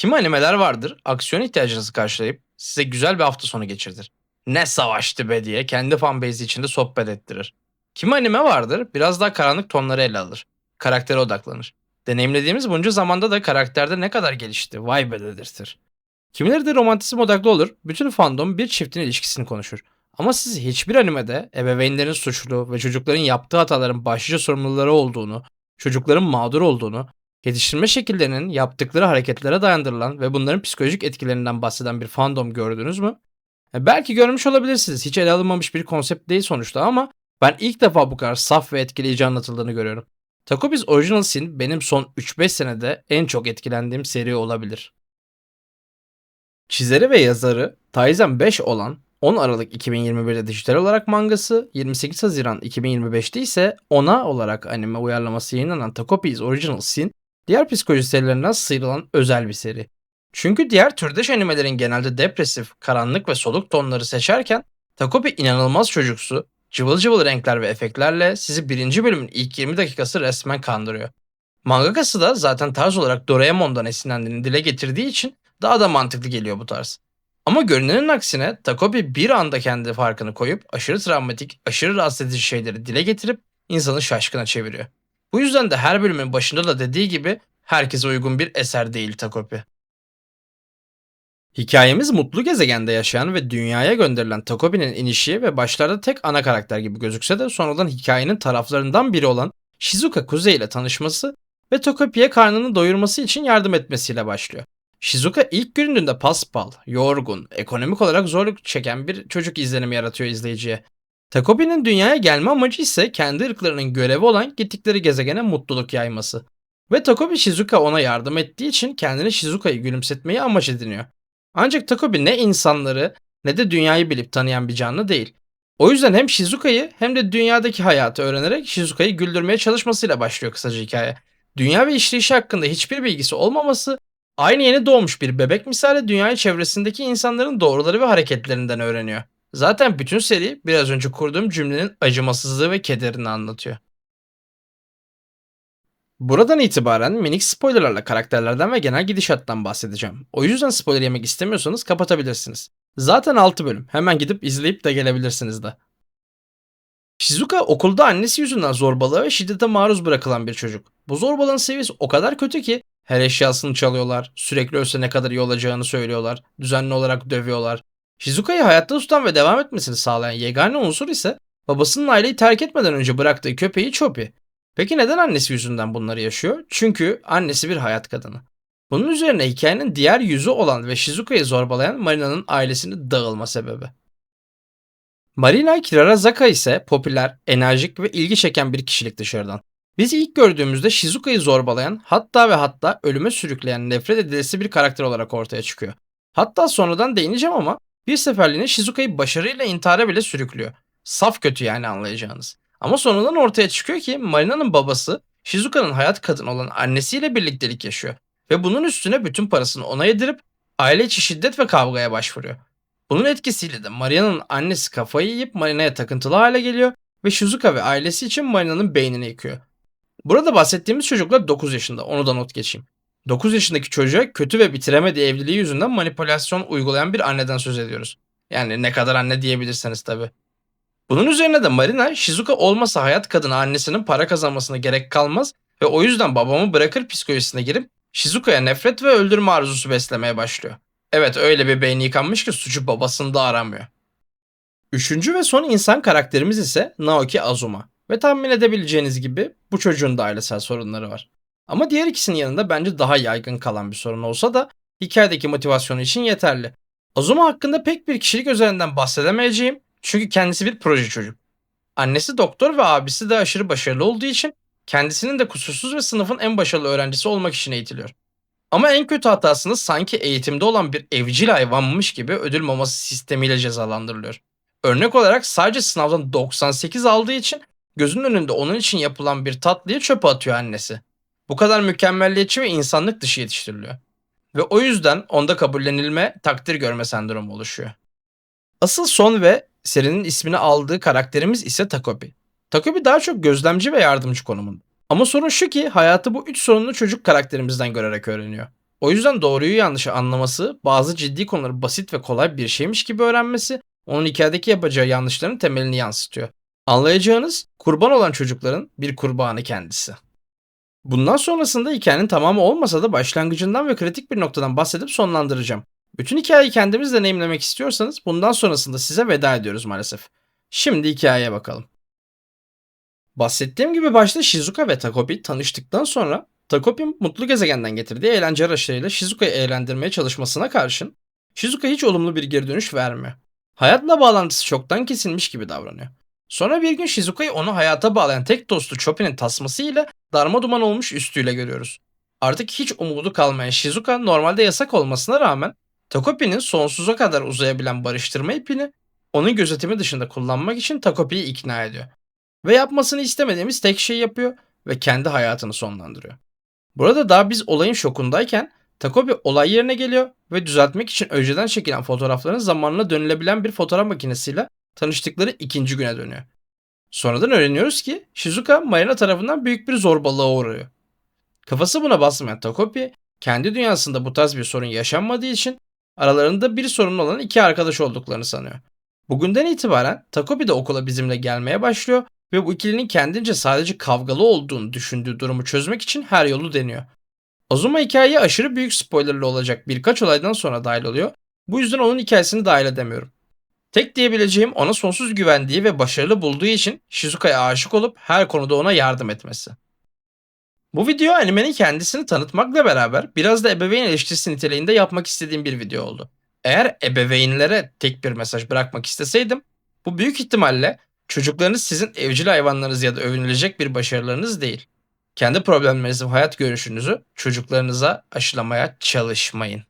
Kimi animeler vardır, aksiyon ihtiyacınızı karşılayıp size güzel bir hafta sonu geçirtir. Ne savaştı be diye kendi fanbase içinde sohbet ettirir. Kimi anime vardır, biraz daha karanlık tonları ele alır. Karaktere odaklanır. Deneyimlediğimiz bunca zamanda da karakterde ne kadar gelişti, vay be dedirtir. Kimileri de romantizm odaklı olur, bütün fandom bir çiftin ilişkisini konuşur. Ama siz hiçbir animede ebeveynlerin suçlu ve çocukların yaptığı hataların başlıca sorumluları olduğunu, çocukların mağdur olduğunu, yetiştirme şekillerinin yaptıkları hareketlere dayandırılan ve bunların psikolojik etkilerinden bahseden bir fandom gördünüz mü? E, belki görmüş olabilirsiniz. Hiç ele alınmamış bir konsept değil sonuçta ama ben ilk defa bu kadar saf ve etkileyici anlatıldığını görüyorum. Takopi's Original Sin benim son 3-5 senede en çok etkilendiğim seri olabilir. Çizeri ve yazarı Taizen 5 olan 10 Aralık 2021'de dijital olarak mangası, 28 Haziran 2025'te ise ona olarak anime uyarlaması yayınlanan Takopi's Original Sin, diğer psikoloji serilerinden sıyrılan özel bir seri. Çünkü diğer türdeş animelerin genelde depresif, karanlık ve soluk tonları seçerken Takopi inanılmaz çocuksu, cıvıl cıvıl renkler ve efektlerle sizi birinci bölümün ilk 20 dakikası resmen kandırıyor. Mangakası da zaten tarz olarak Doraemon'dan esinlendiğini dile getirdiği için daha da mantıklı geliyor bu tarz. Ama görünenin aksine Takopi bir anda kendi farkını koyup aşırı travmatik, aşırı rahatsız edici şeyleri dile getirip insanı şaşkına çeviriyor. Bu yüzden de her bölümün başında da dediği gibi herkese uygun bir eser değil Takopi. Hikayemiz mutlu gezegende yaşayan ve dünyaya gönderilen Takopi'nin inişi ve başlarda tek ana karakter gibi gözükse de sonradan hikayenin taraflarından biri olan Shizuka Kuzey ile tanışması ve Takopi'ye karnını doyurması için yardım etmesiyle başlıyor. Shizuka ilk göründüğünde paspal, yorgun, ekonomik olarak zorluk çeken bir çocuk izlenimi yaratıyor izleyiciye. Takopi'nin dünyaya gelme amacı ise kendi ırklarının görevi olan gittikleri gezegene mutluluk yayması. Ve Takopi Shizuka ona yardım ettiği için kendini Shizuka'yı gülümsetmeyi amaç ediniyor. Ancak Takobi ne insanları ne de dünyayı bilip tanıyan bir canlı değil. O yüzden hem Shizuka'yı hem de dünyadaki hayatı öğrenerek Shizuka'yı güldürmeye çalışmasıyla başlıyor kısaca hikaye. Dünya ve işleyişi hakkında hiçbir bilgisi olmaması, aynı yeni doğmuş bir bebek misali dünyayı çevresindeki insanların doğruları ve hareketlerinden öğreniyor. Zaten bütün seri biraz önce kurduğum cümlenin acımasızlığı ve kederini anlatıyor. Buradan itibaren minik spoilerlarla karakterlerden ve genel gidişattan bahsedeceğim. O yüzden spoiler yemek istemiyorsanız kapatabilirsiniz. Zaten 6 bölüm. Hemen gidip izleyip de gelebilirsiniz de. Shizuka okulda annesi yüzünden zorbalığa ve şiddete maruz bırakılan bir çocuk. Bu zorbalığın seviyesi o kadar kötü ki her eşyasını çalıyorlar, sürekli ölse ne kadar iyi olacağını söylüyorlar, düzenli olarak dövüyorlar. Shizuka'yı hayatta tutan ve devam etmesini sağlayan yegane unsur ise babasının aileyi terk etmeden önce bıraktığı köpeği Chopi. Peki neden annesi yüzünden bunları yaşıyor? Çünkü annesi bir hayat kadını. Bunun üzerine hikayenin diğer yüzü olan ve Shizuka'yı zorbalayan Marina'nın ailesinin dağılma sebebi. Marina Kirarazaka ise popüler, enerjik ve ilgi çeken bir kişilik dışarıdan. Bizi ilk gördüğümüzde Shizuka'yı zorbalayan, hatta ve hatta ölüme sürükleyen nefret edilesi bir karakter olarak ortaya çıkıyor. Hatta sonradan değineceğim ama bir seferliğine Shizuka'yı başarıyla intihara bile sürüklüyor. Saf kötü yani anlayacağınız. Ama sonradan ortaya çıkıyor ki Marina'nın babası Shizuka'nın hayat kadını olan annesiyle birliktelik yaşıyor. Ve bunun üstüne bütün parasını ona yedirip aile içi şiddet ve kavgaya başvuruyor. Bunun etkisiyle de Marina'nın annesi kafayı yiyip Marina'ya takıntılı hale geliyor ve Shizuka ve ailesi için Marina'nın beynini yıkıyor. Burada bahsettiğimiz çocuklar 9 yaşında onu da not geçeyim. 9 yaşındaki çocuğa kötü ve bitiremediği evliliği yüzünden manipülasyon uygulayan bir anneden söz ediyoruz. Yani ne kadar anne diyebilirseniz tabi. Bunun üzerine de Marina Shizuka olmasa hayat kadını annesinin para kazanmasına gerek kalmaz ve o yüzden babamı bırakır psikolojisine girip Shizuka'ya nefret ve öldürme arzusu beslemeye başlıyor. Evet öyle bir beyni yıkanmış ki suçu babasında aramıyor. Üçüncü ve son insan karakterimiz ise Naoki Azuma. Ve tahmin edebileceğiniz gibi bu çocuğun da ailesel sorunları var. Ama diğer ikisinin yanında bence daha yaygın kalan bir sorun olsa da hikayedeki motivasyonu için yeterli. Azuma hakkında pek bir kişilik üzerinden bahsedemeyeceğim çünkü kendisi bir proje çocuk. Annesi doktor ve abisi de aşırı başarılı olduğu için kendisinin de kusursuz ve sınıfın en başarılı öğrencisi olmak için eğitiliyor. Ama en kötü hatasını sanki eğitimde olan bir evcil hayvanmış gibi ödül maması sistemiyle cezalandırılıyor. Örnek olarak sadece sınavdan 98 aldığı için gözünün önünde onun için yapılan bir tatlıyı çöpe atıyor annesi. Bu kadar mükemmelliyetçi ve insanlık dışı yetiştiriliyor. Ve o yüzden onda kabullenilme, takdir görme sendromu oluşuyor. Asıl son ve serinin ismini aldığı karakterimiz ise Takobi. Takobi daha çok gözlemci ve yardımcı konumunda. Ama sorun şu ki hayatı bu üç sorunlu çocuk karakterimizden görerek öğreniyor. O yüzden doğruyu yanlışı anlaması, bazı ciddi konuları basit ve kolay bir şeymiş gibi öğrenmesi, onun hikayedeki yapacağı yanlışların temelini yansıtıyor. Anlayacağınız kurban olan çocukların bir kurbanı kendisi. Bundan sonrasında hikayenin tamamı olmasa da başlangıcından ve kritik bir noktadan bahsedip sonlandıracağım. Bütün hikayeyi kendimiz deneyimlemek istiyorsanız bundan sonrasında size veda ediyoruz maalesef. Şimdi hikayeye bakalım. Bahsettiğim gibi başta Shizuka ve Takopi tanıştıktan sonra Takopi mutlu gezegenden getirdiği eğlence araçlarıyla Shizuka'yı eğlendirmeye çalışmasına karşın Shizuka hiç olumlu bir geri dönüş vermiyor. Hayatla bağlantısı çoktan kesilmiş gibi davranıyor. Sonra bir gün Shizuka'yı onu hayata bağlayan tek dostu Chopin'in tasmasıyla darma duman olmuş üstüyle görüyoruz. Artık hiç umudu kalmayan Shizuka normalde yasak olmasına rağmen Takopi'nin sonsuza kadar uzayabilen barıştırma ipini onun gözetimi dışında kullanmak için Takopi'yi ikna ediyor. Ve yapmasını istemediğimiz tek şeyi yapıyor ve kendi hayatını sonlandırıyor. Burada daha biz olayın şokundayken Takopi olay yerine geliyor ve düzeltmek için önceden çekilen fotoğrafların zamanla dönülebilen bir fotoğraf makinesiyle tanıştıkları ikinci güne dönüyor. Sonradan öğreniyoruz ki Shizuka Marina tarafından büyük bir zorbalığa uğruyor. Kafası buna basmayan Takopi kendi dünyasında bu tarz bir sorun yaşanmadığı için aralarında bir sorun olan iki arkadaş olduklarını sanıyor. Bugünden itibaren Takopi de okula bizimle gelmeye başlıyor ve bu ikilinin kendince sadece kavgalı olduğunu düşündüğü durumu çözmek için her yolu deniyor. Azuma hikayeye aşırı büyük spoilerlı olacak birkaç olaydan sonra dahil oluyor. Bu yüzden onun hikayesini dahil edemiyorum. Tek diyebileceğim ona sonsuz güvendiği ve başarılı bulduğu için Shizuka'ya aşık olup her konuda ona yardım etmesi. Bu video animenin kendisini tanıtmakla beraber biraz da ebeveyn eleştirisi niteliğinde yapmak istediğim bir video oldu. Eğer ebeveynlere tek bir mesaj bırakmak isteseydim, bu büyük ihtimalle çocuklarınız sizin evcil hayvanlarınız ya da övünülecek bir başarılarınız değil. Kendi problemlerinizi hayat görüşünüzü çocuklarınıza aşılamaya çalışmayın.